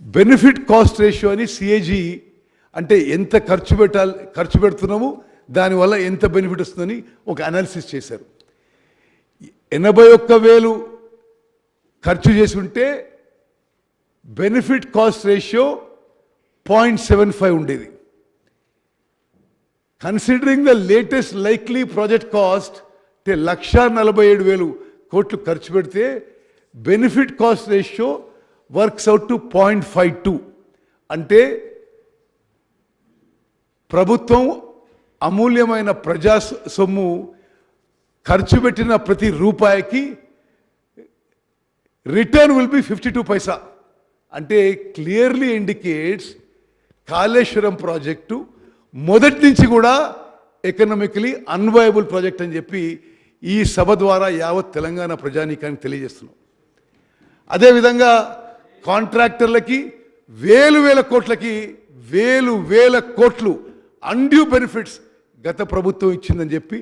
Benefit cost ratio అని CAG అంటే ఎంత ఖర్చు పెట్టాలి ఖర్చు పెడుతున్నాము దానివల్ల ఎంత బెనిఫిట్ వస్తుందని ఒక అనాలిసిస్ చేశారు. ఎనభై ఒక్క వేలు ఖర్చు చేసి ఉంటే benefit cost ratio point seven five ఉండేది. Considering the latest likely project cost అంటే లక్ష నలభై ఏడు వేలు కోట్లు ఖర్చు పెడితే benefit cost ratio works out to point five two. అంటే ప్రభుత్వం అమూల్యమైన ప్రజా సొమ్ము ఖర్చు పెట్టిన ప్రతి రూపాయికి return will be fifty two paisa. అంటే క్లియర్లీ ఇండికేట్స్ కాళేశ్వరం ప్రాజెక్టు మొదటి నుంచి కూడా ఎకనామికలీ అన్వయబుల్ ప్రాజెక్ట్ అని చెప్పి ఈ సభ ద్వారా యావత్ తెలంగాణ ప్రజానీకానికి తెలియజేస్తున్నాం. అదేవిధంగా కాంట్రాక్టర్లకి వేలు వేల కోట్లకి వేలు వేల కోట్లు అన్డ్యూ బెనిఫిట్స్ గత ప్రభుత్వం ఇచ్చిందని చెప్పి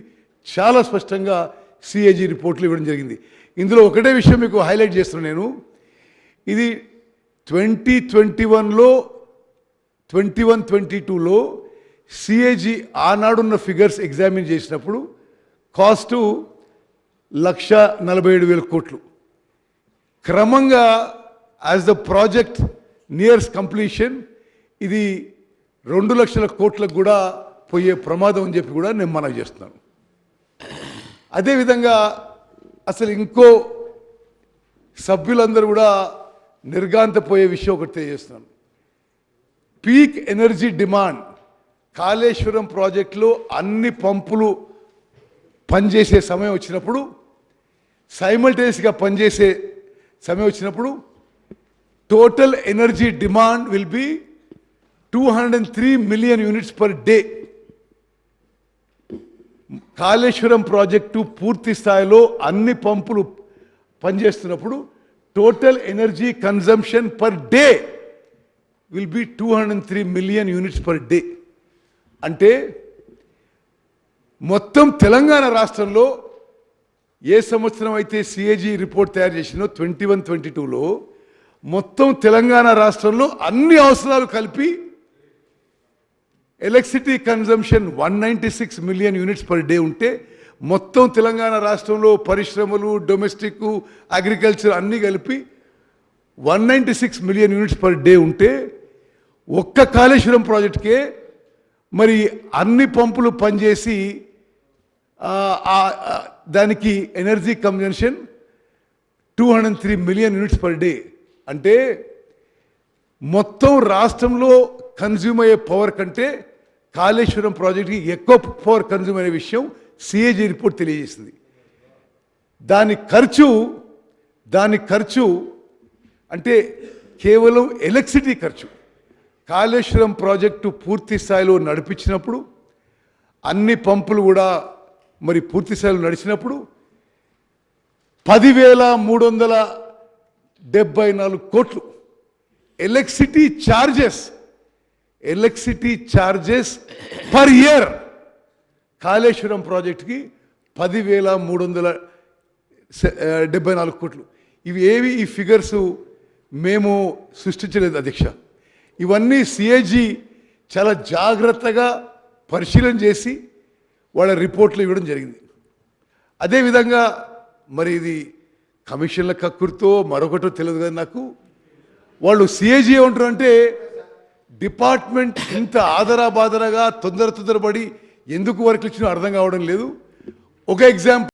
చాలా స్పష్టంగా సిఏజీ రిపోర్ట్లు ఇవ్వడం జరిగింది. ఇందులో ఒకటే విషయం మీకు హైలైట్ చేస్తున్నాను నేను. ఇది ట్వంటీ ట్వంటీ వన్లో ట్వంటీ వన్ ట్వంటీ టూలో సిఏజీ ఆనాడున్న ఫిగర్స్ ఎగ్జామిన్ చేసినప్పుడు కాస్టు లక్ష నలభై ఏడు వేల కోట్లు. క్రమంగా as the project nears completion ఇది రెండు లక్షల కోట్లకు కూడా పోయే ప్రమాదం అని చెప్పి కూడా నేను మనవి చేస్తున్నాను. అదేవిధంగా అసలు ఇంకో సభ్యులందరూ కూడా నిర్గాంతపోయే విషయం ఒకటి తెలియజేస్తున్నాను. పీక్ ఎనర్జీ డిమాండ్ కాళేశ్వరం ప్రాజెక్టులో అన్ని పంపులు పనిచేసే సమయం వచ్చినప్పుడు సైమల్టేనియస్గా పనిచేసే సమయం వచ్చినప్పుడు total energy demand will be two hundred and three million units per day Kaleshwaram project పూర్తి స్థాయిలో అన్ని పంపులు పనిచేస్తున్నప్పుడు total energy consumption per day will be two hundred three million units per day అంటే మొత్తం తెలంగాణ రాష్ట్రంలో ఏ సంవత్సరం అయితే సిఏజీ రిపోర్ట్ తయారు చేసిందో ట్వంటీ వన్ ట్వంటీ టూలో మొత్తం తెలంగాణ రాష్ట్రంలో అన్ని అవసరాలు కలిపి electricity consumption one ninety six million units per day ఉంటే మొత్తం తెలంగాణ రాష్ట్రంలో పరిశ్రమలు డొమెస్టిక్ అగ్రికల్చర్ అన్నీ కలిపి one ninety six million units per day ఉంటే ఒక్క కాళేశ్వరం ప్రాజెక్ట్కే మరి అన్ని పంపులు పనిచేసి దానికి energy consumption two hundred three million units per day అంటే మొత్తం రాష్ట్రంలో కన్జ్యూమ్ అయ్యే పవర్ కంటే కాళేశ్వరం ప్రాజెక్ట్కి ఎక్కువ పవర్ కన్జ్యూమ్ అనే విషయం సిఏజీ రిపోర్ట్ తెలియజేసింది. దాని ఖర్చు దాని ఖర్చు అంటే కేవలం ఎలక్ట్రిసిటీ ఖర్చు. కాళేశ్వరం ప్రాజెక్టు పూర్తి స్థాయిలో నడిపించినప్పుడు అన్ని పంపులు కూడా మరి పూర్తి స్థాయిలో నడిచినప్పుడు పదివేల మూడు వందల డెబ్బై నాలుగు కోట్లు. Electricity charges electricity charges per year. Kaleshwaram ప్రాజెక్టుకి పదివేల మూడు వందల డెబ్బై నాలుగు కోట్లు. ఇవి ఏవి? ఈ ఫిగర్స్ మేము సృష్టించలేదు అధ్యక్ష. ఇవన్నీ సిఏజీ చాలా జాగ్రత్తగా పరిశీలన చేసి వాళ్ళ రిపోర్ట్లు ఇవ్వడం జరిగింది. అదేవిధంగా మరి ఇది కమిషన్ల కక్కుర్తో మరొకటో తెలియదు కదా నాకు. వాళ్ళు సిఏజీ ఏమంటారు అంటే డిపార్ట్మెంట్ ఇంత ఆదరా బాదరగా తొందర తొందరపడి ఎందుకు వర్క్లు ఇచ్చినా అర్థం కావడం లేదు. ఒక ఎగ్జాంపుల్